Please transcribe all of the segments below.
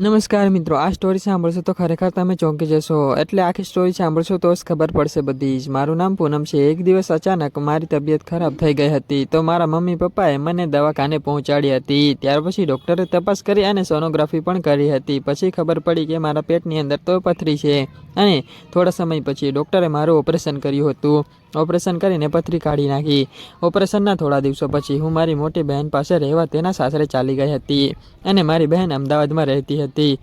નમસ્કાર મિત્રો, આ સ્ટોરી સાંભળશો તો ખરેખર તમે ચોંકી જશો. એટલે આખી સ્ટોરી સાંભળશો તો જ ખબર પડશે બધી જ. મારું નામ પૂનમ છે. એક દિવસ અચાનક મારી તબિયત ખરાબ થઈ ગઈ હતી. તો મારા મમ્મી પપ્પાએ મને દવાખાને પહોંચાડી હતી. ત્યાર પછી ડૉક્ટરે તપાસ કરી અને સોનોગ્રાફી પણ કરી હતી. પછી ખબર પડી કે મારા પેટની અંદર તો પથરી છે. અને થોડા સમય પછી ડૉક્ટરે મારું ઓપરેશન કર્યું હતું. ઓપરેશન કરીને પથરી કાઢી નાખી. ઓપરેશનના થોડા દિવસો પછી હું મારી મોટી બહેન પાસે રહેવા તેના સાસરે ચાલી ગઈ હતી અને મારી બહેન અમદાવાદમાં રહેતી હતી.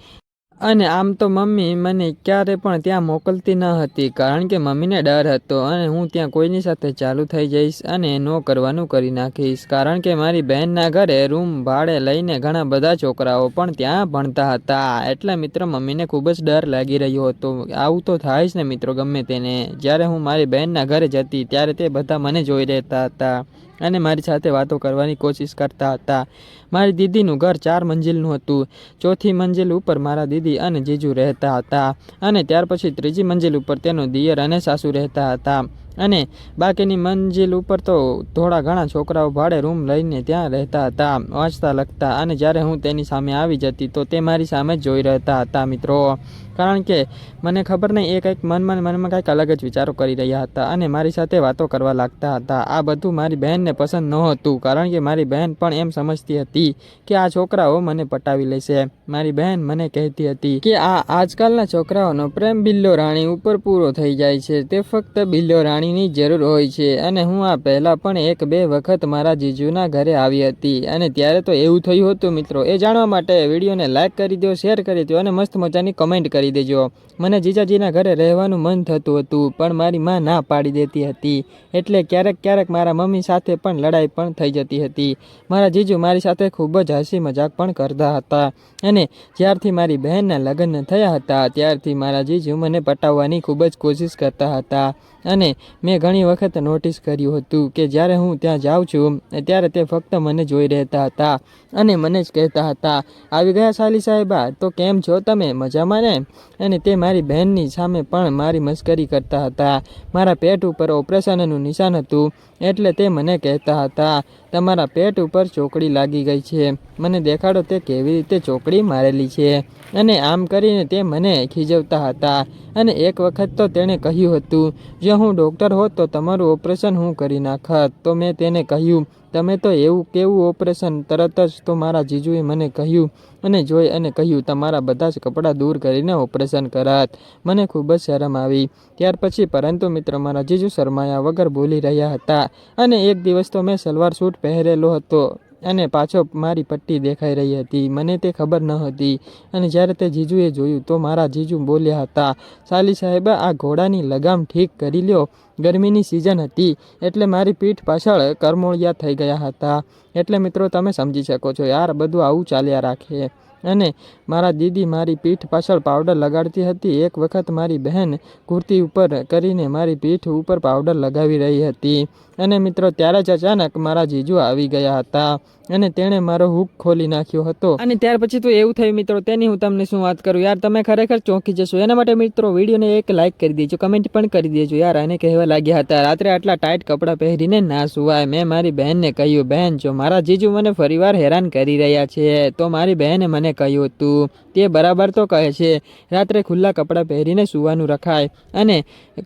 અને આમ તો મમ્મી મને ક્યારે પણ ત્યાં મોકલતી ન હતી, કારણ કે મમ્મીને ડર હતો અને હું ત્યાં કોઈની સાથે ચાલુ થઈ જઈશ અને ન કરવાનું કરી નાખીશ. કારણ કે મારી બહેનના ઘરે રૂમ ભાડે લઈને ઘણા બધા છોકરાઓ પણ ત્યાં ભણતા હતા. એટલે મિત્ર, મમ્મીને ખૂબ જ ડર લાગી રહ્યો હતો. આવું તો થાય જ ને મિત્રો, ગમે તેને. જ્યારે હું મારી બહેનના ઘરે જતી, ત્યારે તે બધા મને જોઈ રહેતા હતા. અને મારી સાથે વાતો કરવાની કોશિશ કરતા હતા. મારી દીદીનું ઘર ચાર મંજિલનું હતું. ચોથી મંજિલ ઉપર મારા દીદી અને જીજુ રહેતા હતા અને ત્યાર પછી ત્રીજી મંજિલ ઉપર તેનો દિયર અને સાસુ રહેતા હતા. અને બાકીની મંજિલ ઉપર તો થોડા ઘણા છોકરાઓ ભાડે રૂમ લઈને ત્યાં રહેતા હતા, વાંચતા, લખતા અને જ્યારે હું તેની સામે આવી જતી તો તે મારી સામે જ જોઈ રહેતા હતા મિત્રો. કારણ કે મને ખબર નહીં, એ કંઈક મનમાં મનમાં કંઈક અલગ જ વિચારો કરી રહ્યા હતા અને મારી સાથે વાતો કરવા લાગતા હતા. આ બધું મારી બહેનને પસંદ નહોતું, કારણ કે મારી બહેન પણ એમ સમજતી હતી કે આ છોકરાઓ મને પટાવી લેશે. મારી બહેન મને કહેતી હતી કે આ આજકાલના છોકરાઓનો પ્રેમ બિલ્લો રાણી ઉપર પૂરો થઈ જાય છે. તે ફક્ત બિલ્લો રાણીની જરૂર હોય છે. અને હું આ પહેલાં પણ એક બે વખત મારા જીજુના ઘરે આવી હતી. અને ત્યારે તો એવું થયું હતું મિત્રો. એ જાણવા માટે વિડીયોને લાઇક કરી દો, શેર કરી દો અને મસ્ત મજાની કમેન્ટ કરી દેજો. મને જીજાજીના ઘરે રહેવાનું મન થતું હતું, પણ મારી માં ના પાડી દેતી હતી. એટલે ક્યારેક ક્યારેક મારા મમ્મી સાથે પણ લડાઈ પણ થઈ જતી હતી. મારા જીજુ મારી સાથે ખૂબ જ હસી મજાક પણ કરતા હતા. અને જ્યારથી મારી બહેનના લગ્ન થયા હતા, ત્યારથી મારા જીજુ મને પટાવવાની ખૂબ જ કોશિશ કરતા હતા. અને મેં ઘણી વખત નોટિસ કર્યું હતું કે જ્યારે હું ત્યાં જાઉં છું, ત્યારે તે ફક્ત મને જોઈ રહેતા હતા અને મને જ કહેતા હતા, આવી ગયા સાલી સાહેબા, તો કેમ છો તમે? મજામાં ને? અને તે મારી બહેનની સામે પણ મારી મસ્કરી કરતા હતા. મારા પેટ ઉપર ઓપરેશનનું નિશાન હતું, એટલે તે મને કહેતા હતા તમારા પેટ ઉપર ચોકડી લાગી ગઈ છે. મને દેખાડો તે કેવી રીતે ચોકડી મારેલી છે. અને આમ કરીને તે મને ખીજવતા હતા. અને એક વખત તો તેણે કહ્યું હતું, જો હું ડૉક્ટર હોત તો તમારું ઓપરેશન હું કરી નાખત. તો મેં તેને કહ્યું તમે તો એવું કેવું ઓપરેશન? તરત જ તો મારા જીજુએ મને કહ્યું અને જોઈ અને કહ્યું, તમારા બધા જ કપડાં દૂર કરીને ઓપરેશન કરાત. મને ખૂબ જ શરમ આવી. ત્યાર પછી પરંતુ મિત્રો, મારા જીજુ શરમાયા વગર બોલી રહ્યા હતા. અને એક દિવસ તો મેં સલવાર સૂટ પહેરેલો હતો. અને પાછો મારી પટ્ટી દેખાઈ રહી હતી. મને તે ખબર ન હતી. અને જ્યારે તે જીજુએ જોયું તો મારા જીજુ બોલ્યા હતા, સાલી સાહેબા, આ ઘોડાની લગામ ઠીક કરી લ્યો. ગરમીની સિઝન હતી એટલે મારી પીઠ પાછળ કરમોળિયા થઈ ગયા હતા. એટલે મિત્રો, તમે સમજી શકો છો, યાર, બધું આવું ચાલ્યા રાખે. અને મારા દીદી મારી પીઠ પાછળ પાવડર લગાડતી હતી. એક વખત મારી બહેન કુર્તી ઉપર કરીને મારી પીઠ ઉપર પાવડર લગાવી રહી હતી. અને મિત્રો, ત્યારે જ અચાનક મારા જીજુ આવી ગયા હતા અને તેણે મારો હુક ખોલી નાખ્યો હતો. અને ત્યાર પછી તો એવું થયું મિત્રો, તેની હું તમને શું વાત કરું? યાર, તમે ખરેખર ચોંકી જશો. એના માટે મિત્રો, વિડીયોને એક લાઇક કરી દેજો કમેન્ટ પણ કરી દેજો. યાર, આને કહેવા લાગ્યા હતા, રાત્રે આટલા ટાઈટ કપડાં પહેરીને ના સુવાય. મેં મારી બહેનને કહ્યું, બહેન, જો મારા જીજુ મને ફરીવાર હેરાન કરી રહ્યા છે, તો મારી બહેને મને કહ્યું હતું તે બરાબર તો કહે છે, રાત્રે ખુલ્લા કપડાં પહેરીને સુવાનું રખાય અને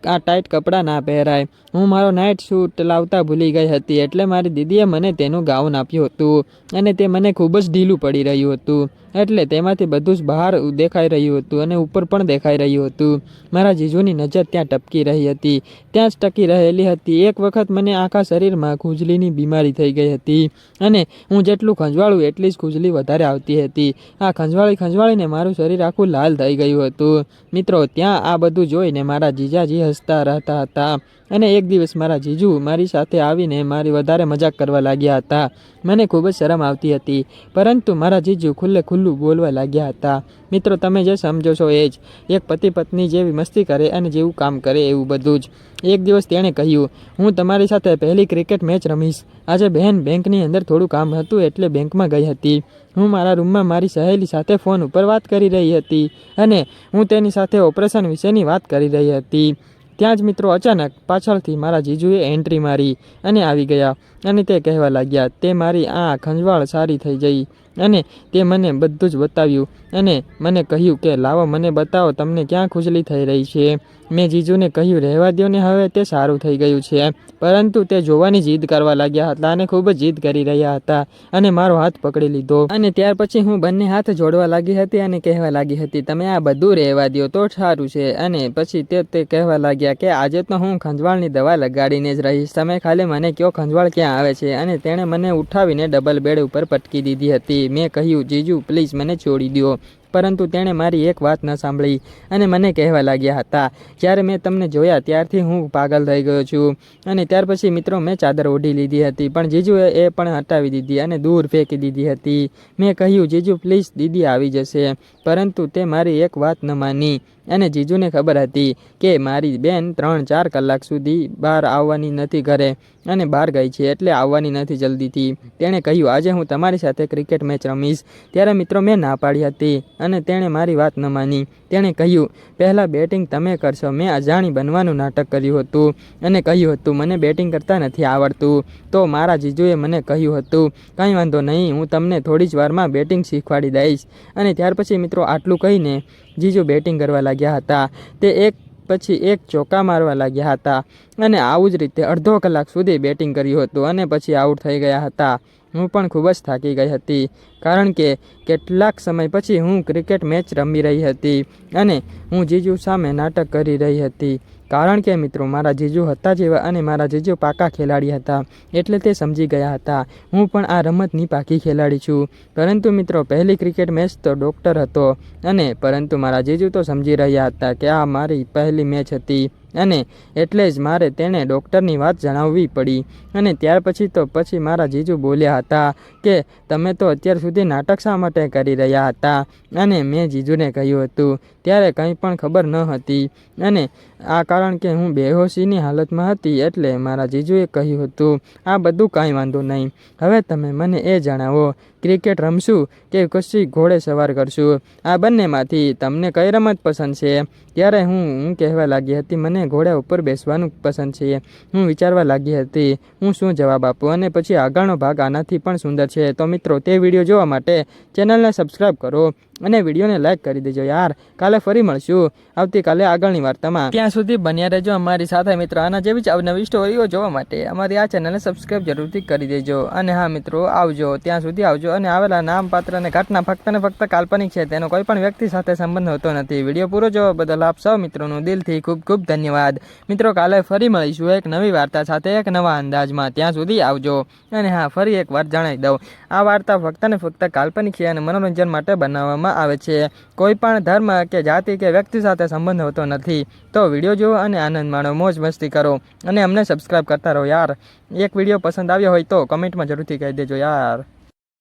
આ ટાઈટ કપડાં ના પહેરાય. હું મારો નાઇટ શૂટ લાવતા ભૂલી ગઈ હતી એટલે મારી દીદીએ મને તેનું ગાઉન આપ્યું હતું અને તે મને ખૂબ જ ઢીલું પડી રહ્યું હતું. એટલે તેમાંથી બધું જ બહાર દેખાઈ રહ્યું હતું અને ઉપર પણ દેખાઈ રહ્યું હતું. મારા જીજુની નજર ત્યાં ટપકી રહી હતી. ત્યાં જ ટકી રહેલી હતી. એક વખત મને આખા શરીરમાં ખુજલીની બીમારી થઈ ગઈ હતી અને હું જેટલું ખંજવાળું એટલી જ ખુજલી વધારે આવતી હતી. આ ખંજવાળી ખંજવાળીને મારું શરીર આખું લાલ થઈ ગયું હતું. મિત્રો, ત્યાં આ બધું જોઈને મારા જીજાજી હસતા રહેતા હતા અને એક દિવસ મારા જીજુ મારી સાથે આવીને મારી વધારે મજાક કરવા લાગ્યા હતા. મને ખૂબ જ શરમ આવતી હતી. પરંતુ મારા જીજુ ખુલ્લે ખુલ્લું બોલવા લાગ્યા હતા. મિત્રો, તમે જે સમજો છો એ જ. એક પતિ પત્ની જેવી મસ્તી કરે અને જેવું કામ કરે એવું બધું જ. એક દિવસ તેણે કહ્યું, હું તમારી સાથે પહેલી ક્રિકેટ મેચ રમીશ. આજે બહેન બેંકની અંદર થોડું કામ હતું એટલે બેંકમાં ગઈ હતી. હું મારા રૂમમાં મારી સહેલી સાથે ફોન ઉપર વાત કરી રહી હતી અને હું તેની સાથે ઓપરેશન વિશેની વાત કરી રહી હતી. ત્યાં જ મિત્રો અચાનક પાછળથી મારા જીજુએ એન્ટ્રી મારી અને આવી ગયા અને તે કહેવા લાગ્યા, તે મારી આ ખંજવાળ સારી થઈ જઈ અને તે મને બધું જ બતાવ્યું. અને મને કહ્યું કે, લાવો, મને બતાવો, તમને ક્યાં ખુજલી થઈ રહી છે? મેં જીજુને કહ્યું, રહેવા દો ને હવે, તે સારું થઈ ગયું છે. પરંતુ તે જોવાની જીદ કરવા લાગ્યા હતા અને ખૂબ જ જીદ કરી રહ્યા હતા અને મારો હાથ પકડી લીધો. અને ત્યાર પછી હું બંને હાથ જોડવા લાગી હતી અને કહેવા લાગી હતી, તમે આ બધું રહેવા દ્યો તો સારું છે. અને પછી તે તે કહેવા લાગ્યા કે, આજે તો હું ખંજવાળની દવા લગાડીને જ રહીશ. તમે ખાલી મને કયો ખંજવાળ ક્યાં આવે છે? અને તેણે મને ઉઠાવીને ડબલ બેડ ઉપર પટકી દીધી હતી. મેં કહ્યું જીજુ પ્લીઝ મને છોડી દો પરંતુ તેણે મારી એક વાત ન સાંભળી અને મને કહેવા લાગ્યા હતા. જ્યારે મેં તમને જોયા ત્યારથી હું પાગલ થઈ ગયો છું. અને ત્યાર પછી મિત્રો મેં ચાદર ઓઢી લીધી હતી, પણ જીજુએ એ પણ હટાવી દીધી અને દૂર ફેંકી દીધી હતી. મેં કહ્યું, જીજુ પ્લીઝ દીદી આવી જશે. પરંતુ તે મારી એક વાત ન માની અને જીજુને ખબર હતી કે મારી બેન ત્રણ ચાર કલાક સુધી બહાર આવવાની નથી ઘરે અને બહાર ગઈ છે એટલે આવવાની નથી જલ્દીથી. તેણે કહ્યું, આજે હું તમારી સાથે ક્રિકેટ મેચ રમીશ. ત્યારે મિત્રો મેં ના પાડી હતી. અને તેણે મારી વાત ન માની. તેણે કહ્યું, પહેલાં બેટિંગ તમે કરશો. મેં અજાણી બનવાનું નાટક કર્યું હતું અને કહ્યું હતું, મને બેટિંગ કરતાં નથી આવડતું. તો મારા જીજુએ મને કહ્યું હતું, કંઈ વાંધો નહીં, હું તમને થોડી જ વારમાં બેટિંગ શીખવાડી દઈશ. અને ત્યાર પછી મિત્રો આટલું કહીને જીજુ બેટિંગ કરવા લાગ્યા હતા. તે એક પછી એક ચોકા મારવા લાગ્યા હતા અને આવું જ રીતે અડધો કલાક સુધી બેટિંગ કર્યું હતું અને પછી આઉટ થઈ ગયા હતા. હું પણ ખૂબ જ થાકી ગઈ હતી કારણ કે કેટલાક સમય પછી હું ક્રિકેટ મેચ રમી રહી હતી અને હું જીજુ સામે નાટક કરી રહી હતી. કારણ કે મિત્રો, મારા જીજુ હતા જેવા અને મારા જીજુ પાકા ખેલાડી હતા એટલે તે સમજી ગયા હતા. હું પણ આ રમતની પાકી ખેલાડી છું. પરંતુ મિત્રો, પહેલી ક્રિકેટ મેચ તો ડૉક્ટર હતો અને પરંતુ મારા જીજુ તો સમજી રહ્યા હતા કે આ મારી પહેલી મેચ હતી. અને એટલે જ મારે તેણે ડૉક્ટરની વાત જણાવવી પડી. અને ત્યાર પછી તો પછી મારા જીજુ બોલ્યા હતા કે, તમે તો અત્યાર સુધી નાટક શા માટે કરી રહ્યા હતા? અને મેં જીજુને કહ્યું હતું, ત્યારે કંઈ પણ ખબર ન હતી. અને આ કારણ કે હું બેહોશીની હાલતમાં હતી એટલે મારા જીજુએ કહ્યું હતું, આ બધું કાંઈ વાંધો નહીં. હવે તમે મને એ જણાવો, ક્રિકેટ રમશું કે કશી ઘોડે સવાર કરશું? આ બંનેમાંથી તમને કઈ રમત પસંદ છે? ત્યારે હું કહેવા લાગી હતી, મને ઘોડા ઉપર બેસવાનું પસંદ છે. હું વિચારવા લાગી હતી, હું શું જવાબ આપું? અને પછી આગળનો ભાગ આનાથી પણ સુંદર છે. તો મિત્રો, તે વીડિયો જોવા માટે ચેનલને સબસ્ક્રાઈબ કરો અને વિડીયોને લાઈક કરી દેજો યાર. કાલે ફરી મળશું. આવતીકાલે આગળની વાર્તામાં. ત્યાં સુધી બન્યા રહેજો અમારી સાથે મિત્રો. આના જેવી જ અવનવી સ્ટોરીઓ જોવા માટે અમારી આ ચેનલને સબસ્ક્રાઈબ જરૂરથી કરી દેજો. અને હા મિત્રો, આવજો. ત્યાં સુધી આવજો. અને આવેલા નામ પાત્ર અને ઘટના ફક્ત ને ફક્ત કાલ્પનિક છે. તેનો કોઈ પણ વ્યક્તિ સાથે સંબંધ હોતો નથી. વીડિયો પૂરો જોવા બદલ આપ સૌ મિત્રોનું દિલથી ખૂબ ખૂબ ધન્યવાદ. મિત્રો, કાલે ફરી મળીશું એક નવી વાર્તા સાથે, એક નવા અંદાજમાં. ત્યાં સુધી આવજો. અને હા, ફરી એક વાર જણાવી દઉં. આ વાર્તા ફક્ત ને ફક્ત કાલ્પનિક છે અને મનોરંજન માટે બનાવવામાં આવે છે. કોઈ પણ ધર્મ કે જાતિ કે વ્યક્તિ સાથે સંબંધ હોતો નથી. તો વીડિયો જુઓ અને આનંદ માણો. મોજ મસ્તી કરો. અને અમને સબસ્ક્રાઈબ કરતા રહો યાર. એક વીડિયો પસંદ આવ્યો હોય તો કમેન્ટમાં જરૂરથી કહી દેજો યાર.